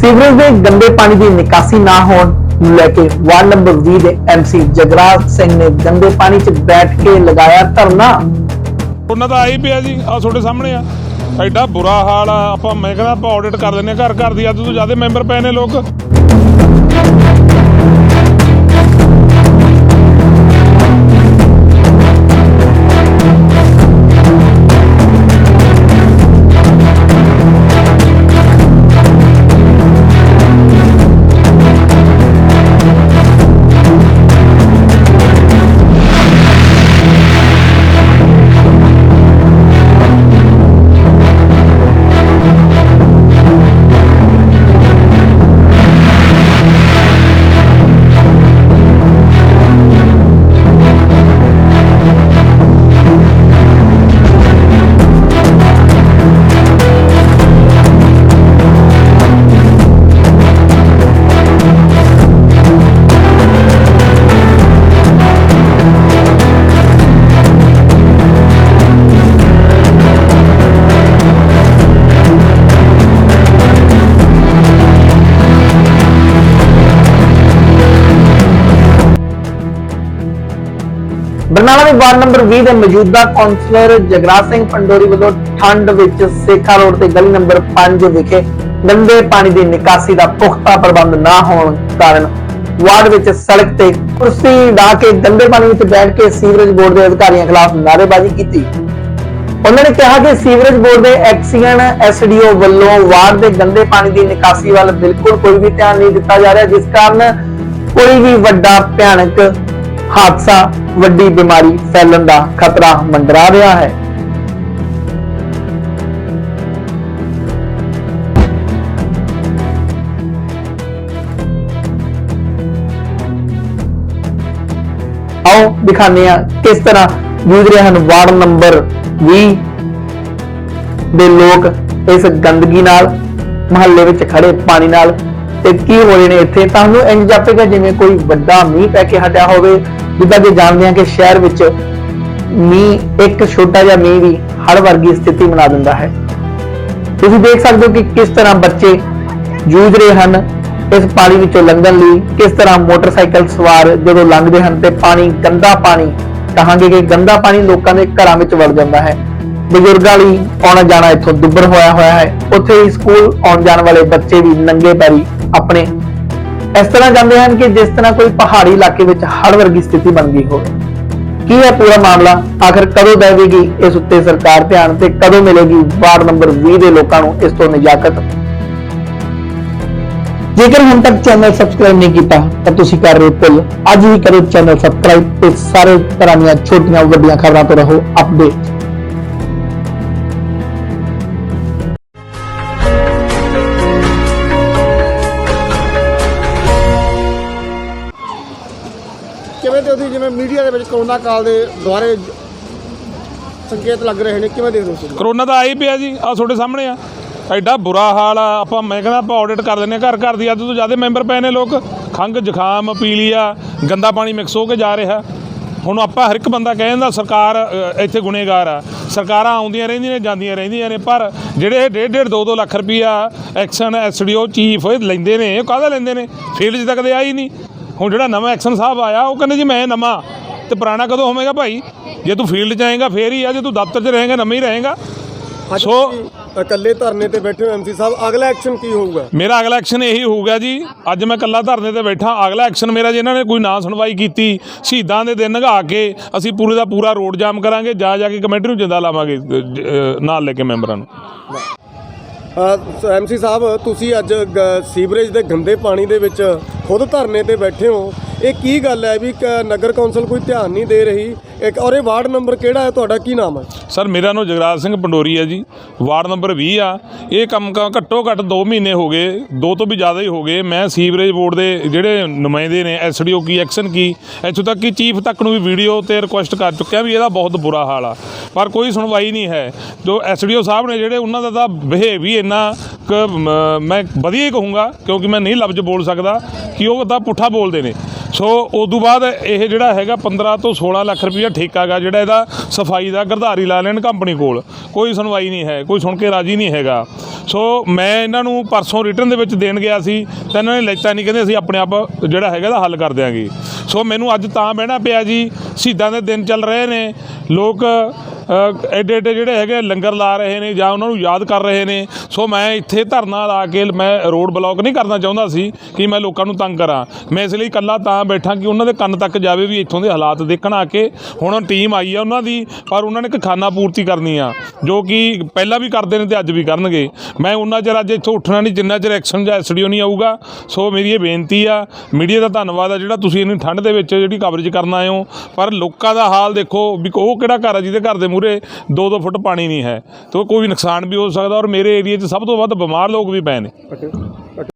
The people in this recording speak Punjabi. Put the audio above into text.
ਸੀਵਰੇਜ ਦੇ ਗੰਦੇ ਪਾਣੀ ਦੀ ਨਿਕਾਸੀ ਨਾ ਹੋਣ ਨੂੰ ਲੈ ਕੇ ਵਾਰਡ ਨੰਬਰ 20 ਦੇ ਐਮਸੀ ਜਗਰਾਜ ਸਿੰਘ ਨੇ ਗੰਦੇ ਪਾਣੀ 'ਚ ਬੈਠ ਕੇ ਲਗਾਇਆ ਧਰਨਾ। ਉਹਨਾਂ ਦਾ ਆਈ ਪਿਆ ਜੀ ਆ ਤੁਹਾਡੇ ਸਾਹਮਣੇ ਆ। ਐਡਾ ਬੁਰਾ ਹਾਲ ਆ, ਆਪਾਂ ਮੈਂ ਕਹਿੰਦਾ ਆਪਾਂ ਆਡਿਟ ਕਰ ਦਿੰਨੇ ਘਰ ਘਰ ਦੀ, ਅੱਜ ਤੋਂ ਜ਼ਿਆਦਾ ਮੈਂਬਰ ਪਏ ਨੇ ਲੋਕ। ਵਾਰਡ ਨੰਬਰ 20 ਦੇ ਮੌਜੂਦਾ ਕਾਉਂਸਲਰ ਜਗਰਾਜ ਸਿੰਘ ਪੰਡੋਰੀ ਵੱਲੋਂ ਠੰਡ ਵਿੱਚ ਸੇਖਾ ਰੋਡ ਤੇ ਗਲੀ ਨੰਬਰ 5 ਵਿਖੇ ਗੰਦੇ ਪਾਣੀ ਦੀ ਨਿਕਾਸੀ ਦਾ ਪੁਖਤਾ ਪ੍ਰਬੰਧ ਨਾ ਹੋਣ ਕਾਰਨ ਵਾਰਡ ਵਿੱਚ ਸੜਕ ਤੇ ਕੁਰਸੀ ਢਾ ਕੇ ਗੰਦੇ ਪਾਣੀ ਵਿੱਚ ਬੈਠ ਕੇ ਸੀਵਰੇਜ ਬੋਰਡ ਦੇ ਅਧਿਕਾਰੀਆਂ ਖਿਲਾਫ ਨਾਅਰੇਬਾਜ਼ੀ ਕੀਤੀ। ਉਹਨਾਂ ਨੇ ਕਿਹਾ ਕਿ ਸੀਵਰੇਜ ਬੋਰਡ ਦੇ ਐਕਸੀਅਨ ਐਸਡੀਓ ਵੱਲੋਂ ਵਾਰਡ ਦੇ ਗੰਦੇ ਪਾਣੀ ਦੀ ਨਿਕਾਸੀ ਵੱਲ ਬਿਲਕੁਲ ਕੋਈ ਵੀ ਧਿਆਨ ਨਹੀਂ ਦਿੱਤਾ ਜਾ ਰਿਹਾ, ਜਿਸ ਕਾਰਨ ਕੋਈ ਵੀ ਵੱਡਾ ਭਿਆਨਕ ਹਾਦਸਾ, ਵੱਡੀ ਬਿਮਾਰੀ ਫੈਲਣ ਦਾ ਖਤਰਾ ਮੰਡਰਾ ਰਿਹਾ ਹੈ। ਆਓ ਦਿਖਾਉਂਦੇ ਹਾਂ ਕਿਸ ਤਰ੍ਹਾਂ ਜੂਝ ਰਹੇ ਹਨ ਵਾਰਡ ਨੰਬਰ 20 ਦੇ ਲੋਕ ਇਸ ਗੰਦਗੀ ਨਾਲ ਮਹੱਲੇ ਵਿੱਚ ਖੜੇ ਪਾਣੀ ਨਾਲ ਤੇ ਕੀ ਹੋ ਰਹੇ ਨੇ ਇੱਥੇ? ਤੁਹਾਨੂੰ ਇੰਜ ਜਾਪੇਗਾ ਜਿਵੇਂ ਕੋਈ ਵੱਡਾ ਮੀਂਹ ਪੈ ਕੇ ਹਟਿਆ ਹੋਵੇ ਜਿੱਦਾਂ ਕਿ ਜਾਣਦੇ ਹਾਂ ਕਿ ਸ਼ਹਿਰ ਵਿੱਚ ਮੀਂਹ, ਇੱਕ ਛੋਟਾ ਜਿਹਾ ਮੀਂਹ ਵੀ ਹੜ ਵਰਗੀ ਸਥਿਤੀ ਬਣਾ ਦਿੰਦਾ ਹੈ। ਤੁਸੀਂ ਦੇਖ ਸਕਦੇ ਹੋ ਕਿ ਕਿਸ ਤਰ੍ਹਾਂ ਬੱਚੇ ਜੂਝ ਰਹੇ ਹਨ ਇਸ ਪਾਣੀ ਵਿੱਚੋਂ ਲੰਘਣ ਲਈ, ਕਿਸ ਤਰ੍ਹਾਂ ਮੋਟਰਸਾਈਕਲ ਸਵਾਰ ਜਦੋਂ ਲੰਘਦੇ ਹਨ ਤੇ ਪਾਣੀ, ਗੰਦਾ ਪਾਣੀ ਕਹਾਂਗੇ ਕਿ ਗੰਦਾ ਪਾਣੀ ਲੋਕਾਂ ਦੇ ਘਰਾਂ ਵਿੱਚ ਵੜ ਜਾਂਦਾ ਹੈ। ਬਜ਼ੁਰਗਾਂ ਲਈ ਆਉਣਾ ਜਾਣਾ ਇੱਥੋਂ ਦੁੱਬਰ ਹੋਇਆ ਹੋਇਆ ਹੈ। ਉੱਥੇ ਹੀ ਸਕੂਲ ਆਉਣ ਜਾਣ ਵਾਲੇ ਬੱਚੇ ਵੀ ਨੰਗੇ ਪੈਰੀ ਆਪਣੇ ਇਸ ਤਰ੍ਹਾਂ ਜਾਂਦੇ ਹਨ ਕਿ ਜਿਸ ਤਰ੍ਹਾਂ ਕੋਈ ਪਹਾੜੀ ਇਲਾਕੇ ਵਿੱਚ ਹੜ੍ਹ ਵਰਗੀ ਸਥਿਤੀ ਬਣ ਹੋਵੇ। ਕੀ ਹੈ ਪੂਰਾ ਮਾਮਲਾ ਆਖਰ ਕਦੋਂ ਦੇਵੇਗੀ ਇਸ ਉੱਤੇ ਸਰਕਾਰ ਧਿਆਨ ਤੇ ਕਦੋਂ ਮਿਲੇਗੀ? ਵਾਰਡ ਨੰਬਰ 20 ਦੇ ਲੋਕਾਂ ਨੂੰ ਇਸ ਤੋਂ ਨਿਜਾਕਤ। ਜੇਕਰ ਹੁਣ ਤੱਕ ਚੈਨਲ ਸਬਸਕ੍ਰਾਈਬ ਨਹੀਂ ਕੀਤਾ, ਤਾਂ ਤੁਸੀਂ ਕਰ ਰਹੇ ਹੋ ਭੁੱਲ ਅੱਜ ਹੀ ਕਰੋ ਚੈਨਲ ਸਬਸਕ੍ਰਾਈਬ ਤੇ ਸਾਰੇ ਤਰ੍ਹਾਂ ਦੀਆਂ ਛੋਟੀਆਂ ਵੱਡੀਆਂ ਖਬਰਾਂ ਤੋਂ ਰਹੋ ਅਪਡੇਟ ਕਿਵੇਂ ਤੇ ਉਹਦੀ ਜਿਵੇਂ ਮੀਡੀਆ ਦੇ ਵਿੱਚ ਕਰੋਨਾ ਕਾਲ ਦੇ ਦੁਆਰੇ ਸੰਕੇਤ ਲੱਗ ਰਹੇ ਨੇ, ਕਿਵੇਂ ਦੇਖਦੇ ਹੋ ਤੁਸੀਂ? ਕਰੋਨਾ ਦਾ ਆਈ ਪਿਆ ਜੀ ਆ ਤੁਹਾਡੇ ਸਾਹਮਣੇ ਆ। ਐਡਾ ਬੁਰਾ ਹਾਲ ਆ, ਆਪਾਂ ਮੈਂ ਕਹਿੰਦਾ ਆਪਾਂ ਆਡਿਟ ਕਰ ਦਿੰਨੇ ਘਰ ਘਰ ਦੀ ਅੱਧ ਤੋਂ ਜ਼ਿਆਦਾ ਮੈਂਬਰ ਪਏ ਨੇ ਲੋਕ। ਖੰਗ ਜ਼ੁਕਾਮ, ਪੀਲੀਆ, ਗੰਦਾ ਪਾਣੀ ਮਿਕਸ ਹੋ ਕੇ ਜਾ ਰਿਹਾ। ਹੁਣ ਆਪਾਂ ਹਰ ਇੱਕ ਬੰਦਾ ਕਹਿ ਜਾਂਦਾ ਸਰਕਾਰ ਇੱਥੇ ਗੁਨੇਗਾਰ ਆ। ਸਰਕਾਰਾਂ ਆਉਂਦੀਆਂ ਰਹਿੰਦੀਆਂ ਨੇ, ਜਾਂਦੀਆਂ ਰਹਿੰਦੀਆਂ ਨੇ, ਪਰ ਜਿਹੜੇ 1.5 2 2 ਲੱਖ ਰੁਪਈਆ ਐਕਸ਼ਨ ਐਸਡੀਓ ਚੀਫ ਲੈਂਦੇ ਨੇ, ਇਹ ਕਾਹਦਾ ਲੈਂਦੇ ਨੇ? ਫੀਲਡ 'ਚ ਤਾਂ ਕਦੇ ਹੀ ਨਹੀਂ। ਹੁਣ ਜਿਹੜਾ ਨਵਾਂ ਐਕਸ਼ਨ ਸਾਹਿਬ ਆਇਆ ਉਹ ਕਹਿੰਦੇ ਜੀ ਮੈਂ ਨਵਾਂ ਤੇ ਪੁਰਾਣਾ ਕਦੋਂ ਹੋਵੇਗਾ ਭਾਈ? ਜੇ ਤੂੰ ਫੀਲਡ 'ਚ ਆਏਗਾ ਫੇਰ ਹੀ ਆ ਜੇ ਤੂੰ ਦਫ਼ਤਰ 'ਚ ਰਹੇਗਾ ਨਵਾਂ ਹੀ ਰਹੇਗਾ। ਸੋ- ਇਕੱਲੇ ਧਰਨੇ ਤੇ ਬੈਠੇ ਹੋ ਐਮਸੀ ਸਾਹਿਬ ਅਗਲਾ ਐਕਸ਼ਨ ਕੀ ਹੋਊਗਾ? ਮੇਰਾ ਅਗਲਾ ਐਕਸ਼ਨ ਇਹੀ ਹੋਊਗਾ ਜੀ ਅੱਜ ਮੈਂ ਕੱਲਾ ਧਰਨੇ ਤੇ ਬੈਠਾ ਅਗਲਾ ਐਕਸ਼ਨ ਮੇਰਾ ਜੇ ਇਹਨਾਂ ਨੇ ਕੋਈ ਨਾ ਸੁਣਵਾਈ ਕੀਤੀ ਸ਼ਹੀਦਾਂ ਦੇ ਦਿਨ ਨਗਾ ਕੇ ਅਸੀਂ ਪੂਰੇ ਦਾ ਪੂਰਾ ਰੋਡ ਜਾਮ ਕਰਾਂਗੇ ਜਾ ਜਾ ਕੇ ਕਮੇਟੀ ਨੂੰ ਜਿੰਦਾ ਲਾਵਾਂਗੇ ਨਾਲ ਲੈ ਕੇ ਮੈਂਬਰਾਂ ਨੂੰ। ਐਮਸੀ ਸਾਹਿਬ, ਤੁਸੀਂ ਅੱਜ ਗ- ਸੀਵਰੇਜ ਦੇ ਗੰਦੇ ਪਾਣੀ ਦੇ ਵਿੱਚ ਖੁਦ ਧਰਨੇ ਤੇ ਬੈਠੇ ਹੋ। ਇਹ ਕੀ ਗੱਲ ਹੈ ਵੀ ਕ- ਨਗਰ ਕੌਂਸਲ ਕੋਈ ਧਿਆਨ ਨਹੀਂ ਦੇ ਰਹੀ? ਇੱਕ ਔਰ ਇਹ ਵਾਰਡ ਨੰਬਰ ਕਿਹੜਾ ਹੈ? ਤੁਹਾਡਾ ਕੀ ਨਾਮ ਹੈ? ਸਰ ਮੇਰਾ ਨਾਮ ਜਗਰਾਜ ਸਿੰਘ ਪੰਡੋਰੀ ਹੈ ਜੀ। ਵਾਰਡ ਨੰਬਰ 20 ਆ। ਇਹ ਕੰਮ ਕ- ਘੱਟੋ ਘੱਟ 2 ਮਹੀਨੇ ਹੋ ਗਏ। ਦੋ ਤੋਂ ਵੀ ਜ਼ਿਆਦਾ ਹੀ ਹੋ ਗਏ। ਮੈਂ ਸੀਵਰੇਜ ਬੋਰਡ ਦੇ ਜਿਹੜੇ ਨੁਮਾਇੰਦੇ ਨੇ ਐਸਡੀਓ ਕੀ ਐਕਸ਼ਨ ਕੀ ਇੱਥੋਂ ਤੱਕ ਕਿ ਚੀਫ ਤੱਕ ਨੂੰ ਵੀ ਵੀਡੀਓ ਤੇ ਰਿਕੁਐਸਟ ਕਰ ਚੁੱਕਿਆ ਵੀ ਇਹਦਾ ਬਹੁਤ ਬੁਰਾ ਹਾਲ ਆ। ਪਰ ਕੋਈ ਸੁਣਵਾਈ ਨਹੀਂ ਹੈ। ਜੋ ਐਸਡੀਓ ਸਾਹਿਬ ਨੇ ਜਿਹੜੇ ਉਹਨਾਂ ਦਾ ਤਾਂ ਬਿਹੇਵ ਹੀ ਇੰਨਾ ਕੁ, ਮ, ਮੈਂ ਵਧੀਆ ਹੀ ਕਹੂੰਗਾ ਕਿਉਂਕਿ ਮੈਂ ਨਹੀਂ ਲਫ਼ਜ਼ ਬੋਲ ਸਕਦਾ ਕਿ ਉਹ ਤਾਂ ਪੁੱਠਾ ਬੋਲਦੇ ਨੇ। ਸੋ ਉਦੋਂ ਬਾਅਦ ਇਹ ਜਿਹੜਾ ਹੈਗਾ 15 ਤੋਂ 16 ਲੱਖ ਰੁਪਈਆ ਠੇਕਾ ਗਾ ਜਿਹੜਾ ਇਹਦਾ ਸਫ਼ਾਈ ਦਾ ਗਰਧਾਰੀ ਲਾ ਲੈਣ ਕੰਪਨੀ ਕੋਲ। ਕੋਈ ਸੁਣਵਾਈ ਨਹੀਂ ਹੈ, ਕੋਈ ਸੁਣ ਕੇ ਰਾਜੀ ਨਹੀਂ ਹੈਗਾ। ਸੋ ਮੈਂ ਇਹਨਾਂ ਨੂੰ ਪਰਸੋਂ ਰਿਟਰਨ ਦੇ ਵਿੱਚ ਦੇਣ ਗਿਆ ਸੀ, ਤਾਂ ਇਹਨਾਂ ਨੇ ਲੈਤਾ ਨਹੀਂ, ਕਹਿੰਦੇ ਅਸੀਂ ਆਪਣੇ ਆਪ ਜਿਹੜਾ ਹੈਗਾ ਇਹਦਾ ਹੱਲ ਕਰ ਦਿਆਂਗੇ। ਸੋ ਮੈਨੂੰ ਅੱਜ ਤਾਂ ਬਹਿਣਾ ਪਿਆ ਜੀ, ਸ਼ਹੀਦਾਂ ਦੇ ਦਿਨ ਚੱਲ ਰਹੇ ਨੇ, ਲੋਕ ਐਡੇ ਐਡੇ ਜਿਹੜੇ ਹੈਗੇ ਲੰਗਰ ਲਾ ਰਹੇ ਨੇ ਜਾਂ ਉਹਨਾਂ ਨੂੰ ਯਾਦ ਕਰ ਰਹੇ ਨੇ। ਸੋ ਮੈਂ ਇੱਥੇ ਧਰਨਾ ਲਾ ਕੇ ਮੈਂ ਰੋਡ ਬਲੌਕ ਨਹੀਂ ਕਰਨਾ ਚਾਹੁੰਦਾ ਸੀ ਕਿ ਮੈਂ ਲੋਕਾਂ ਨੂੰ ਤੰਗ ਕਰਾਂ। ਮੈਂ ਇਸ ਲਈ ਇਕੱਲਾ ਤਾਂ ਬੈਠਾ ਕਿ ਉਹਨਾਂ ਦੇ ਕੰਨ ਤੱਕ ਜਾਵੇ ਵੀ ਇੱਥੋਂ ਦੇ ਹਾਲਾਤ ਦੇਖਣ ਆ ਕੇ ਹੁਣ ਟੀਮ ਆਈ ਆ ਉਹਨਾਂ ਦੀ, ਪਰ ਉਹਨਾਂ ਨੇ ਇੱਕ ਖਾਨਾ ਪੂਰਤੀ ਕਰਨੀ ਆ, ਜੋ ਕਿ ਪਹਿਲਾਂ ਵੀ ਕਰਦੇ ਨੇ ਤੇ ਅੱਜ ਵੀ ਕਰਨਗੇ। ਮੈਂ ਉਹਨਾਂ ਚਿਰ ਅੱਜ ਇੱਥੋਂ ਉੱਠਣਾ ਨਹੀਂ, ਜਿੰਨਾ ਚਿਰ ਐਕਸ਼ਨ ਜਾਂ ਐਸਡੀਓ ਨਹੀਂ ਆਊਗਾ। ਸੋ ਮੇਰੀ ਇਹ ਬੇਨਤੀ ਆ, ਮੀਡੀਆ ਦਾ ਧੰਨਵਾਦ ਆ ਜਿਹੜਾ ਤੁਸੀਂ ਇੰਨੀ ਠੰਡ ਦੇ ਵਿੱਚ ਜਿਹੜੀ ਕਵਰੇਜ ਕਰਨ ਆਏ ਹੋ। ਪਰ ਲੋਕਾਂ ਦਾ ਹਾਲ ਦੇਖੋ ਵੀ ਉਹ ਕਿਹੜਾ ਘਰ ਆ ਜਿਹਦੇ ਘਰ ਦੇ ਮੂਹਰੇ 2-2 ਫੁੱਟ ਪਾਣੀ ਨਹੀਂ ਹੈ। ਤੇ ਕੋਈ ਨੁਕਸਾਨ ਵੀ ਹੋ ਸਕਦਾ ਔਰ ਮੇਰੇ ਏਰੀਆ 'ਚ ਸਭ ਤੋਂ ਵੱਧ ਬਿਮਾਰ ਲੋਕ ਵੀ ਪਏ ਨੇ।